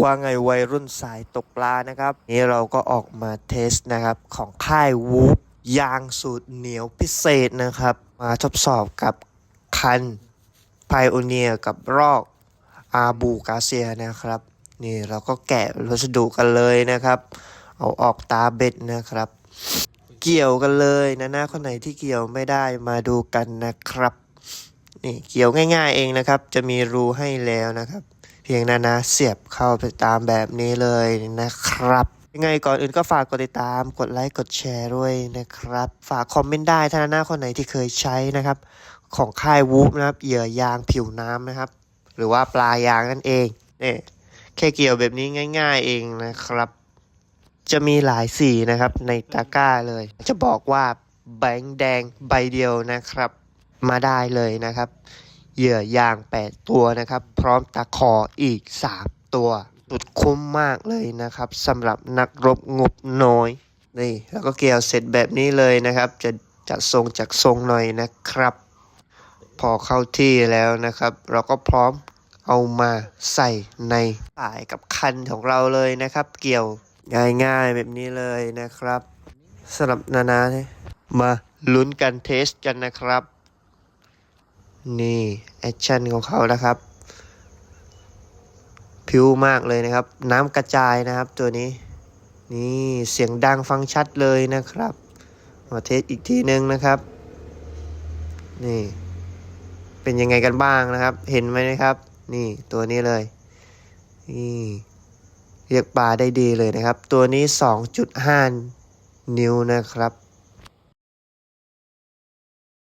ว่าไงวัยรุ่นสายตกปลานะครับ นี่เราก็ออกมาเทสนะครับของค่ายวูฟยางสูตรเหนียวพิเศษนะครับ มาทดสอบกับคันไพโอเนียกับรอกอาบูกาเซียนะครับ นี่เราก็แกะวัสดุกันเลยนะครับ เอาออกตาเบ็ดนะครับ เกี่ยวกันเลยนะนะคนไหนที่เกี่ยวไม่ได้มาดูกันนะครับนี่เกี่ยวง่าย ๆ เองนะครับ จะมีรูให้แล้วนะครับ พียงนานาเสียบเข้าไปตามแบบนี้เลยนะครับ ยังไงก่อนอื่นก็ฝากกดติดตาม กดไลค์ กดแชร์ด้วยนะครับ ฝากคอมเมนต์ได้ถ้าหน้าคนไหนที่เคยใช้นะครับ ของค่ายวูฟนะครับ เหยื่อยางผิวน้ำนะครับ หรือว่าปลายางนั่นเองเนี่ยแค่เกี่ยวแบบนี้ง่าย ๆ เองนะครับ จะมีหลายสีนะครับในตะกร้าเลย จะบอกว่าแบงค์แดงใบเดียวนะครับ มาได้เลยนะครับ เหยื่อยาง 8 ตัวนะครับ พร้อมตะขออีก 3 ตัว สุดคุ้มมากเลยนะครับสำหรับนักรบงบน้อย นี่ แล้วก็เกี่ยวเสร็จแบบนี้เลยนะครับ จะจัดทรงจากทรงหน่อยนะครับ พอเข้าที่แล้วนะครับ เราก็พร้อมเอามาใส่ในสายกับคันของเราเลยนะครับ เกี่ยวง่ายๆแบบนี้เลยนะครับสำหรับนานาเนี่ยมาลุ้นกันเทสกันนะครับ นี่แอคชั่นของเขานะครับ ผิวมากเลยนะครับ น้ำกระจายนะครับตัวนี้ นี่เสียงดังฟังชัดเลยนะครับ มาเทสอีกทีนึงนะครับ นี่ เป็นยังไงกันบ้างนะครับ เห็นไหมนะครับ นี่ตัวนี้เลย นี่เรียกปลาได้ดีเลยนะครับ ตัวนี้ 2.5 นิ้วนะครับ